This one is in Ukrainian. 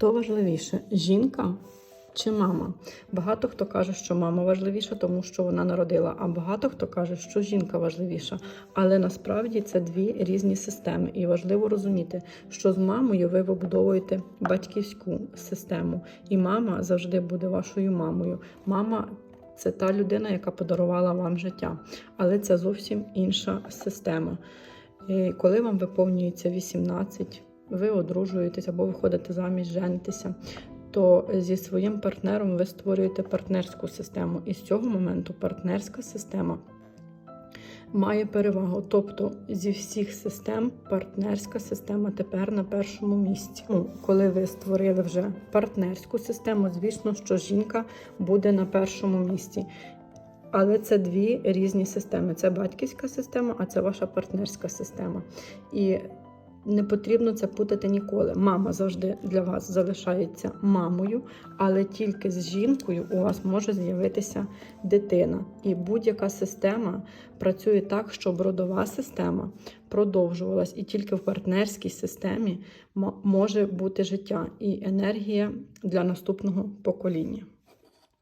Хто важливіше жінка чи мама? Багато хто каже, що мама важливіша, тому що вона народила, а багато хто каже, що жінка важливіша. Але насправді це дві різні системи, і важливо розуміти, що з мамою ви вибудовуєте батьківську систему, і мама завжди буде вашою мамою. Мама. Це та людина, яка подарувала вам життя, але це зовсім інша система. І коли вам виповнюється 18, ви одружуєтесь або виходите заміж, женитеся, то зі своїм партнером ви створюєте партнерську систему. І з цього моменту партнерська система має перевагу. Тобто зі всіх систем партнерська система тепер на першому місці. Ну, коли ви створили вже партнерську систему, звісно, що жінка буде на першому місці. Але це дві різні системи. Це батьківська система, а це ваша партнерська система. І не потрібно це путати ніколи. Мама завжди для вас залишається мамою, але тільки з жінкою у вас може з'явитися дитина. І будь-яка система працює так, щоб родова система продовжувалась. І тільки в партнерській системі може бути життя і енергія для наступного покоління.